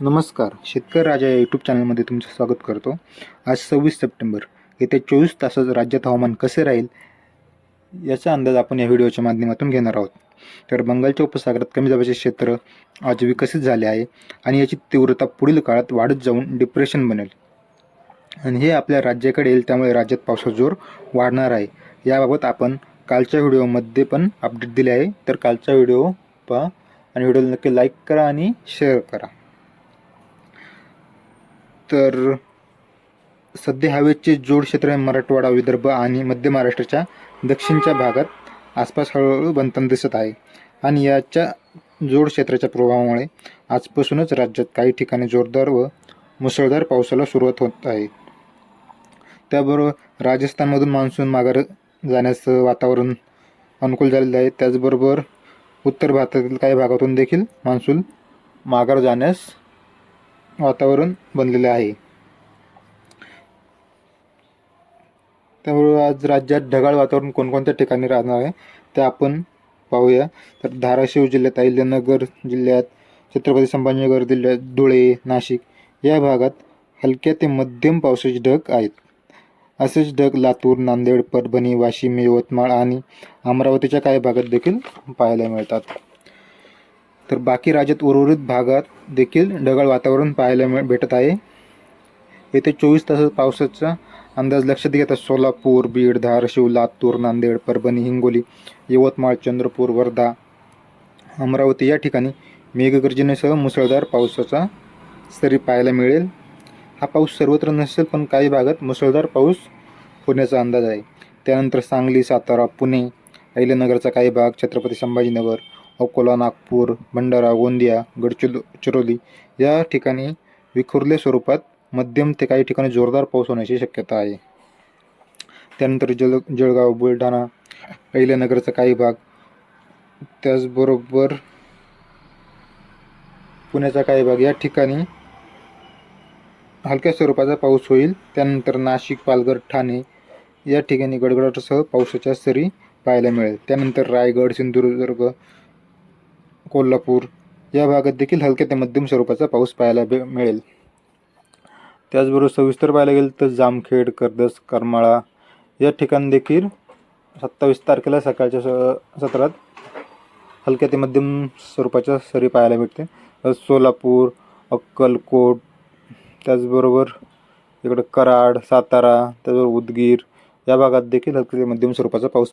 नमस्कार. शेतकरी राजा या यूट्यूब चॅनलमध्ये तुमचं स्वागत करतो. आज सव्वीस सप्टेंबर येत्या चोवीस तासात राज्यात हवामान कसे राहील याचा अंदाज आपण या व्हिडिओच्या माध्यमातून घेणार आहोत. तर बंगालच्या उपसागरात कमी दाबाचे क्षेत्र आज विकसित झाले आहे आणि याची तीव्रता पुढील काळात वाढत जाऊन डिप्रेशन बनेल. आणि हे आपल्या राज्याकडे येईल त्यामुळे राज्यात पावसाचा जोर वाढणार आहे. याबाबत आपण कालच्या व्हिडिओमध्ये पण अपडेट दिले आहे. तर कालचा व्हिडिओ पहा आणि व्हिडिओला नक्की लाईक करा आणि शेअर करा. तर सध्या हवेचे जोड क्षेत्र हे मराठवाडा विदर्भ आणि मध्य महाराष्ट्राच्या दक्षिणच्या भागात. आसपास हळूहळू बनताना दिसत आहे. आणि याच्या जोड क्षेत्राच्या प्रभावामुळे आजपासूनच राज्यात काही ठिकाणी जोरदार व मुसळधार पावसाला सुरुवात होत आहे. त्याबरोबर राजस्थानमधून मान्सून माघार जाण्याचं वातावरण अनुकूल झालेलं आहे. त्याचबरोबर उत्तर भारतातील काही भागातून देखील मान्सून माघार जाण्यास वातावरण बनलेले आहे. त्यामुळे आज राज्यात ढगाळ वातावरण कोणकोणत्या ठिकाणी राहणार आहे ते आपण पाहूया. तर धाराशिव जिल्ह्यात अहिल्यानगर जिल्ह्यात छत्रपती संभाजीनगर जिल्ह्यात धुळे नाशिक या भागात हलक्या ते मध्यम पावसाचे ढग आहेत. असेच ढग लातूर नांदेड परभणी वाशिम यवतमाळ आणि अमरावतीच्या काही भागात देखील पाहायला मिळतात. तर बाकी राज्यात उर्वरित भागात देखील ढगाळ वातावरण पाहायला मिळ भेटत आहे. येथे चोवीस तासात पावसाचा अंदाज लक्षात घेता सोलापूर बीड धाराशिव लातूर नांदेड परभणी हिंगोली यवतमाळ चंद्रपूर वर्धा अमरावती या ठिकाणी मेघगर्जनेसह मुसळधार पावसाचा सरी पाहायला मिळेल. हा पाऊस सर्वत्र नसेल पण काही भागात मुसळधार पाऊस होण्याचा अंदाज आहे. त्यानंतर सांगली सातारा पुणे अहिल्यानगरचा काही भाग छत्रपती संभाजीनगर अकोला नागपूर भंडारा गोंदिया गडचिरो चिरोली या ठिकाणी विखुरले स्वरूपात मध्यम ते काही ठिकाणी जोरदार पाऊस होण्याची शक्यता आहे. त्यानंतर जल जळगाव बुलढाणा अहिल्यानगरचा काही भाग त्याचबरोबर पुण्याचा काही भाग या ठिकाणी हलक्या स्वरूपाचा पाऊस होईल. त्यानंतर नाशिक पालघर ठाणे या ठिकाणी गडगडाटासह पावसाच्या सरी पाहायला मिळेल. त्यानंतर रायगड सिंधुदुर्ग कोल्हापूर या भागात देखील हलक्या ते मध्यम स्वरूपाचा पाऊस पाहायला भे मिळेल. त्याचबरोबर सविस्तर पाहायला गेलं तर जामखेड कर्दस करमाळा या ठिकाणी देखील सत्तावीस तारखेला सकाळच्या स सत्रात हलक्या ते मध्यम स्वरूपाच्या सरी पाहायला भेटते. सोलापूर अक्कलकोट त्याचबरोबर इकडं कराड सातारा त्याचबरोबर उदगीर या भागात देखील हलक्या ते मध्यम स्वरूपाचा पाऊस